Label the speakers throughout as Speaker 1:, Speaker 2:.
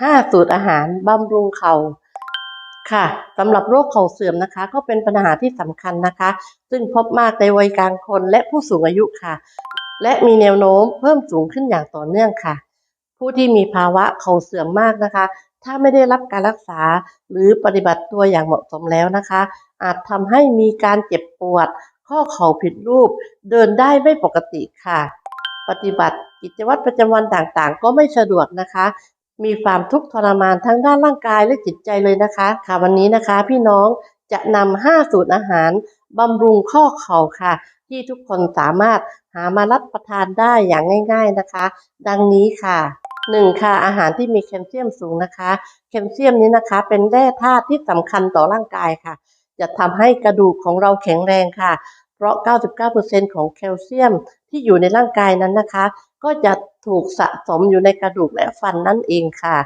Speaker 1: 5 สูตรอาหารบำรุงเข่าค่ะสำหรับโรคเข่าเสื่อมนะคะ ก็เป็นปัญหาที่สำคัญนะคะ ซึ่งพบมากในวัยกลางคนและผู้สูงอายุค่ะ และมีแนวโน้มเพิ่มสูงขึ้นอย่างต่อเนื่องค่ะ ผู้ที่มีภาวะเข่าเสื่อมมากนะคะ ถ้าไม่ได้รับการรักษาหรือปฏิบัติตัวอย่างเหมาะสมแล้วนะคะ อาจทำให้มีการเจ็บปวด ข้อเข่าผิดรูป เดินได้ไม่ปกติค่ะ ปฏิบัติกิจวัตรประจำวันต่างๆ ก็ไม่สะดวกนะคะ มีความทุกข์ทรมานทั้งด้านร่างกายและจิตใจเลยนะคะ ค่ะวันนี้นะคะ พี่น้องจะนำ5สูตรอาหารบำรุงข้อเข่าค่ะ ที่ทุกคนสามารถหามารับประทานได้อย่างง่าย ๆนะคะ ดังนี้ค่ะหนึ่งค่ะอาหารที่มีแคลเซียมสูงนะคะ แคลเซียมนี้นะคะ เป็นแร่ธาตุที่สำคัญต่อร่างกายค่ะ จะทำให้กระดูกของเราแข็งแรงค่ะ เพราะ 99%ของแคลเซียมที่อยู่ในร่างกายนั้นนะคะ ก็จะถูกสะสมอยู่ในกระดูกและฟันนั่นเองค่ะ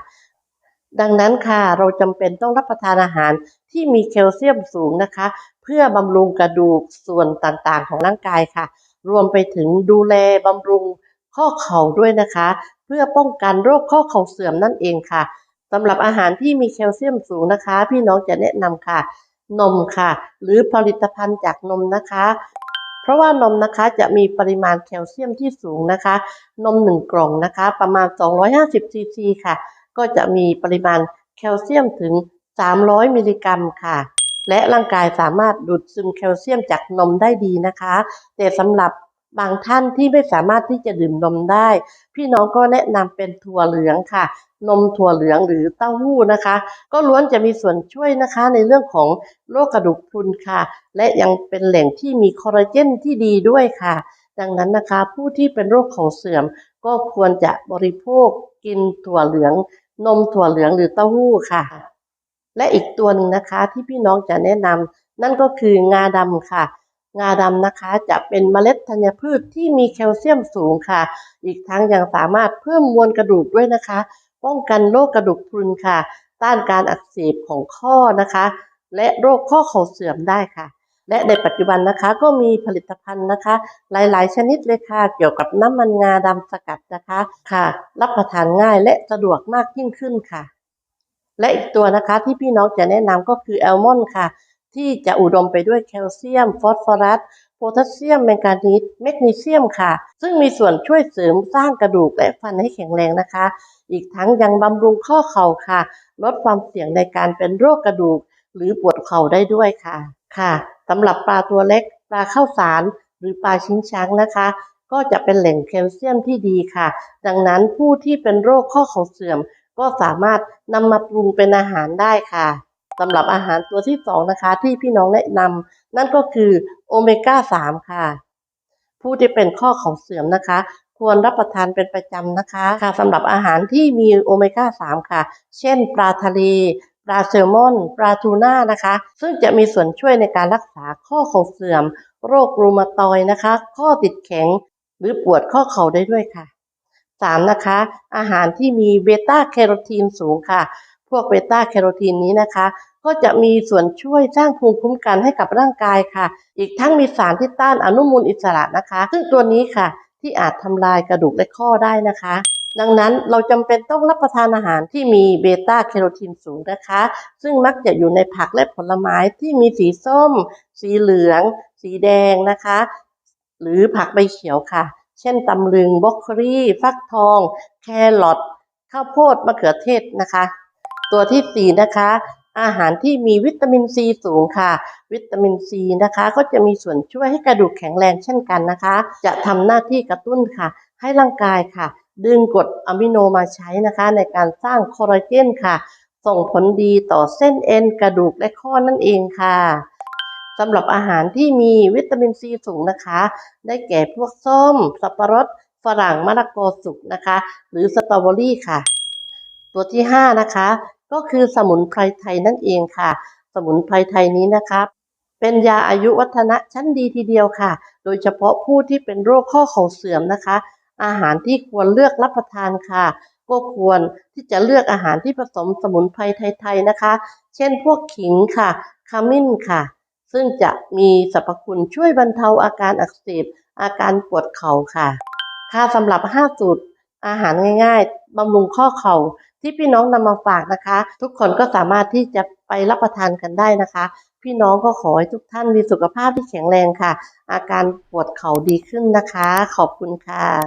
Speaker 1: ดังนั้นค่ะเราจำเป็นต้องรับประทานอาหารที่มีแคลเซียมสูงนะคะ เพื่อบำรุงกระดูกส่วนต่างๆ ของร่างกายค่ะ รวมไปถึงดูแลบำรุงข้อเข่าด้วยนะคะ เพื่อป้องกันโรคข้อเข่าเสื่อมนั่นเองค่ะสำหรับอาหารที่มีแคลเซียมสูงนะคะ พี่น้องจะแนะนำค่ะ นมค่ะ หรือผลิตภัณฑ์จากนมนะคะ ราะว่านมนะคะจะมีปริมาณแคลเซียมที่สูงนะคะ นม 1 กล่องนะคะ ประมาณ 250ซีซีค่ะ ก็จะมีปริมาณแคลเซียมถึง 300 มิลลิกรัมค่ะ และร่างกายสามารถดูดซึมแคลเซียมจากนมได้ดีนะคะ แต่สำหรับ บางท่านที่ไม่สามารถที่จะดื่มนมได้ พี่น้องก็แนะนำเป็นถั่วเหลืองค่ะ นมถั่วเหลืองหรือเต้าหู้นะคะ ก็ล้วนจะมีส่วนช่วยนะคะในเรื่องของโรคกระดูกพรุนค่ะ และยังเป็นแหล่งที่มีคอลลาเจนที่ดีด้วยค่ะ ดังนั้นนะคะ ผู้ที่เป็นโรคข่าเสื่อม ก็ควรจะบริโภคกินถั่วเหลือง นมถั่วเหลืองหรือเต้าหู้ค่ะ และอีกตัวหนึ่งนะคะที่พี่น้องจะแนะนำนั่นก็คืองาดำค่ะ งาดำนะคะจะเป็นเมล็ดธัญพืชที่มีแคลเซียมสูงค่ะ อีกทั้งยังสามารถเพิ่มมวลกระดูกด้วยนะคะ ป้องกันโรคกระดูกพรุนค่ะ ต้านการอักเสบของข้อนะคะ และโรคข้อเข่าเสื่อมได้ค่ะ และในปัจจุบันนะคะก็มีผลิตภัณฑ์นะคะ หลาย ๆ ชนิดเลยค่ะ เกี่ยวกับน้ำมันงาดำสกัดนะคะค่ะ รับประทานง่ายและสะดวกมากยิ่งขึ้นค่ะ และอีกตัวนะคะที่พี่น้องจะแนะนำก็คือแอลมอนด์ค่ะ ที่จะอุดมไปด้วยแคลเซียม ฟอสฟอรัส โพแทสเซียม แมงกานีสแมกนีเซียมค่ะ ซึ่งมีส่วนช่วยเสริมสร้างกระดูกและฟันให้แข็งแรงนะคะ อีกทั้งยังบำรุงข้อเข่าค่ะ ลดความเสี่ยงในการเป็นโรคกระดูก หรือปวดเข่าได้ด้วยค่ะ ค่ะสำหรับปลาตัวเล็ก ปลาข้าวสาร หรือปลาชิงช้างนะคะ ก็จะเป็นแหล่งแคลเซียมที่ดีค่ะ ดังนั้นผู้ที่เป็นโรคข้อเข่าเสื่อม ก็สามารถนำมาปรุงเป็นอาหารได้ค่ะ สำหรับอาหารตัวที่สองนะคะ ที่พี่น้องแนะนำนั่นก็คือโอเมก้า 3 ค่ะ ผู้ที่เป็นข้อเข่าเสื่อมนะคะ ควรรับประทานเป็นประจำนะคะค่ะสำหรับอาหารที่มีโอเมก้า 3 ค่ะ เช่น ปลาทะเลปลาแซลมอนปลาทูน่านะคะ ซึ่งจะมีส่วนช่วยในการรักษาข้อเข่าเสื่อม โรครูมาตอยนะคะ ข้อติดแข็งหรือปวดข้อเข่าได้ด้วยค่ะสามนะคะ อาหารที่มีเบต้าแคโรทีนสูงค่ะ พวกเบต้าแคโรทีนนี้นะคะ ก็จะมีส่วนช่วยสร้างภูมิคุ้มกันให้กับร่างกายค่ะ อีกทั้งมีสารที่ต้านอนุมูลอิสระนะคะ ซึ่งตัวนี้ค่ะที่อาจทำลายกระดูกและข้อได้นะคะ ดังนั้นเราจำเป็นต้องรับประทานอาหารที่มีเบต้าแคโรทีนสูงนะคะ ซึ่งมักจะอยู่ในผักและผลไม้ที่มีสีส้ม สีเหลือง สีแดงนะคะ หรือผักใบเขียวค่ะ เช่นตำลึงบรอกโคลีฟักทอง แครอทข้าวโพดมะเขือเทศนะคะ ตัวที่สีนะคะ อาหารที่มีวิตามินซีสูงค่ะ วิตามินซีนะคะ ก็จะมีส่วนช่วยให้กระดูกแข็งแรงเช่นกันนะคะ จะทำหน้าที่กระตุ้นค่ะ ให้ร่างกายค่ะ ดึงกรดอะมิโนมาใช้นะคะ ในการสร้างคอลลาเจนค่ะ ส่งผลดีต่อเส้นเอ็นกระดูกและข้อนั่นเองค่ะสำหรับอาหารที่มีวิตามินซีสูงนะคะ ได้แก่พวกส้ม สับปะรดฝรั่งมะละกอสุกนะคะ หรือสตรอเบอรี่ค่ะ ตัวที่ห้านะคะ ก็คือสมุนไพรไทยนั่นเองค่ะ สมุนไพรไทยนี้นะคะเป็นยาอายุวัฒนะชั้นดีทีเดียวค่ะ โดยเฉพาะผู้ที่เป็นโรคข้อเข่าเสื่อมนะคะ อาหารที่ควรเลือกรับประทานค่ะ ก็ควรที่จะเลือกอาหารที่ผสมสมุนไพรไทยๆนะคะ เช่นพวกขิงค่ะ ขมิ้นค่ะ ซึ่งจะมีสรรพคุณช่วยบรรเทาอาการอักเสบ อาการปวดเข่าค่ะ ค่ะสำหรับ 5 สูตรอาหารง่ายๆบำรุงข้อเข่า ที่พี่น้องนำมาฝากนะคะ ทุกคนก็สามารถที่จะไปรับประทานกันได้นะคะ พี่น้องก็ขอให้ทุกท่านมีสุขภาพที่แข็งแรงค่ะ อาการปวดเข่าดีขึ้นนะคะ ขอบคุณค่ะ